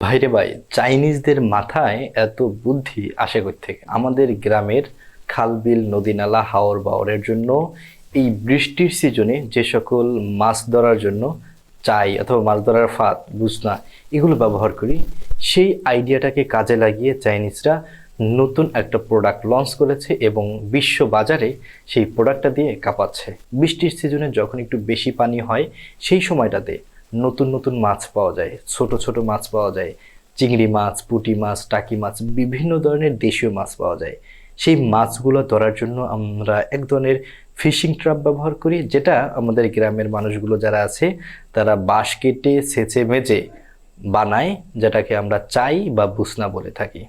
ভাইরে ভাই, চাইনিজদের মাথায় এত বুদ্ধি আসে থেকে আমাদের গ্রামের খাল, বিল, নদী, নালা, হাওর বাওরের জন্য এই বৃষ্টির সিজনে যে সকল মাছ ধরার জন্য চাই অথবা মাছ ধরার ফাঁদ, বুঝনা, এগুলো ব্যবহার করি, সেই আইডিয়াটাকে কাজে লাগিয়ে চাইনিজরা নতুন একটা প্রোডাক্ট লঞ্চ করেছে এবং বিশ্ব বাজারে সেই প্রোডাক্টটা দিয়ে কাঁপাচ্ছে। বৃষ্টির সিজনে যখন একটু বেশি পানি হয়, সেই সময়টাতে নতুন নতুন মাছ পাওয়া যায়, ছোট ছোট মাছ পাওয়া যায়, চিংড়ি মাছ, পুঁটি মাছ, টাকি মাছ, বিভিন্ন ধরনের দেশীয় মাছ পাওয়া যায়। সেই মাছগুলো ধরার জন্য আমরা এক ধরনের ফিশিং ট্রাপ ব্যবহার করি, যেটা আমাদের গ্রামের মানুষগুলো যারা আছে, তারা বাঁশ কেটে, সেচে মেজে বানায়, যেটাকে আমরা চাই বা বুসনা বলে থাকি।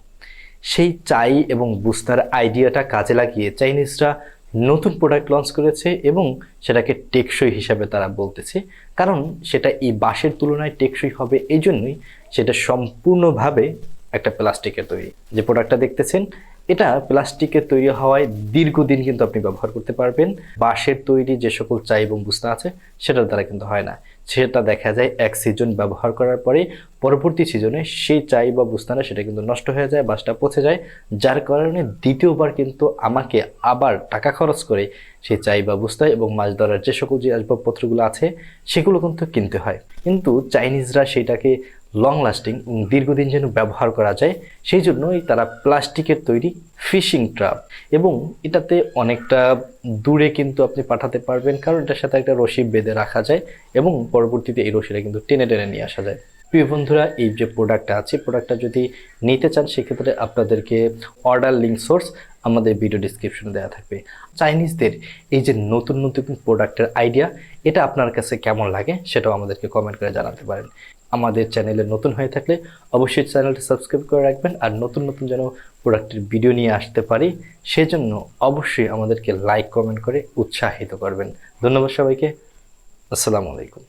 সেই চাই এবং বুসনার আইডিয়াটা কাজে লাগিয়ে চাইনিজরা নতুন প্রোডাক্ট লঞ্চ করেছে এবং সেটাকে টেকসই হিসাবে তারা বলতেছে। কারণ সেটা এই বাঁশের তুলনায় টেকসই হবে এই জন্যই সেটা সম্পূর্ণভাবে একটা প্লাস্টিকের তৈরি। যে প্রোডাক্টটা দেখতেছেন এটা প্লাস্টিকের তৈরি হওয়ায় দীর্ঘদিন কিন্তু আপনি ব্যবহার করতে পারবেন। বাঁশের তৈরি যে সকল চাই এবং বুস্তা আছে, সেটার দ্বারা কিন্তু হয় না। সেটা দেখা যায় এক সিজন ব্যবহার করার পরে, পরবর্তী সিজনে সেই চাই বা বুস্তানা সেটা কিন্তু নষ্ট হয়ে যায় বাসটা পচে যায়। যার কারণে দ্বিতীয়বার কিন্তু আমাকে আবার টাকা খরচ করে সেই চাই বা বুস্তা এবং মাছ ধরার যে সকল যে আসবাবপত্রগুলো আছে, সেগুলো কিন্তু কিনতে হয়। কিন্তু চাইনিজরা সেটাকে লং লাস্টিং দীর্ঘদিন যেন ব্যবহার করা যায়, সেই জন্যই তারা প্লাস্টিকের তৈরি ফিশিং ট্রাপ। এবং এটাতে অনেকটা দূরে কিন্তু আপনি পাঠাতে পারবেন, কারণ এটার সাথে একটা রশি বেঁধে রাখা যায় এবং পরবর্তীতে এই রশিটা কিন্তু টেনে টেনে নিয়ে আসা যায়। প্রিয় বন্ধুরা, এই যে প্রোডাক্টটা আছে প্রোডাক্টটা যদি নিতে চান, সেক্ষেত্রে আপনাদেরকে অর্ডার লিঙ্ক সোর্স আমাদের ভিডিও ডিসক্রিপশনে দেওয়া থাকবে। চাইনিজদের এই যে নতুন নতুন প্রোডাক্টের আইডিয়া এটা আপনার কাছে কেমন লাগে সেটাও আমাদেরকে কমেন্ট করে জানাতে পারেন। আমাদের চ্যানেলে নতুন হয়ে থাকলে অবশ্যই চ্যানেলটি সাবস্ক্রাইব করে রাখবেন আর নতুন নতুন যেন প্রোডাক্টের ভিডিও নিয়ে আসতে পারি, সেজন্য অবশ্যই আমাদেরকে লাইক কমেন্ট করে উৎসাহিত করবেন। ধন্যবাদ সবাইকে। আসসালামু আলাইকুম।